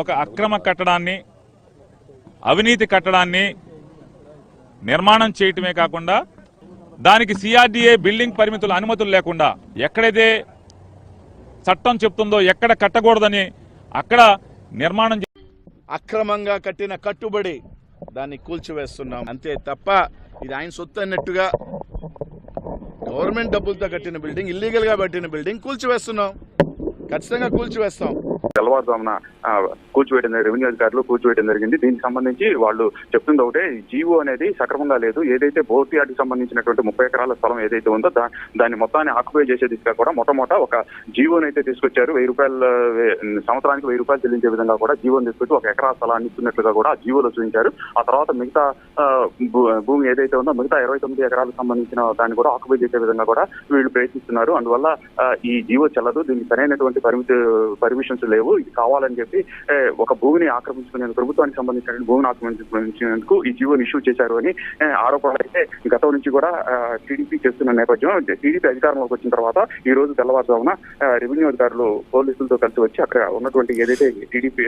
ఒక అక్రమ కట్టడాన్ని అవినీతి కట్టడాన్ని నిర్మాణం చేయటమే కాకుండా దానికి సిఆర్డీఏ బిల్డింగ్ పరిమితుల అనుమతులు లేకుండా ఎక్కడైతే చట్టం చెప్తుందో ఎక్కడ కట్టకూడదని అక్కడ నిర్మాణం అక్రమంగా కట్టిన కట్టుబడి దాన్ని కూల్చివేస్తున్నాం. అంతే తప్ప ఇది ఆయన సొత్తు అన్నట్టుగా గవర్నమెంట్ డబ్బులతో కట్టిన బిల్డింగ్ ఇల్లీగల్గా కట్టిన బిల్డింగ్ కూల్చివేస్తున్నాం. ఖచ్చితంగా కూల్చివేస్తాం. తెల్లవారుజామున ఆ, రెవెన్యూ అధికారులు కూర్చోవేయడం జరిగింది. దీనికి సంబంధించి వాళ్ళు చెప్తుంది ఒకటే జీవో అనేది సక్రమంగా లేదు. ఏదైతే బోర్డు యార్డుకి సంబంధించినటువంటి ముప్పై ఎకరాల స్థలం ఏదైతే ఉందో దాన్ని మొత్తాన్ని ఆక్యుపై చేసే దిశగా కూడా మొట్టమొదట ఒక జీవోని అయితే తీసుకొచ్చారు. వెయ్యి రూపాయల సంవత్సరానికి వెయ్యి రూపాయలు చెల్లించే విధంగా కూడా జీవోని తీసుకొచ్చి ఒక ఎకరా స్థలాన్ని ఇస్తున్నట్లుగా కూడా ఆ జీవోలో చూపించారు. ఆ తర్వాత మిగతా భూ- భూమి ఏదైతే ఉందో మిగతా ఇరవై తొమ్మిది ఎకరాలకు సంబంధించిన దాన్ని కూడా ఆక్యుపై చేసే విధంగా కూడా వీళ్ళు ప్రయత్నిస్తున్నారు. అందువల్ల ఈ జీవో చెల్లదు. దీనికి సరైనటువంటి పరిమితి పర్మిషన్స్ లేవు ఇది కావాలని చెప్పి ఒక భూమిని ఆక్రమించుకునేందుకు ప్రభుత్వానికి సంబంధించిన భూమిని ఆక్రమించుకునేందుకు ఈ జీవోని ఇష్యూ చేశారు అని ఆరోపణలు అయితే గతం నుంచి కూడా టీడీపీ చేస్తున్న నేపథ్యం టీడీపీ అధికారంలోకి వచ్చిన తర్వాత ఈ రోజు తెల్లవారుజామున రెవెన్యూ అధికారులు పోలీసులతో కలిసి వచ్చి అక్కడ ఉన్నటువంటి ఏదైతే టీడీపీ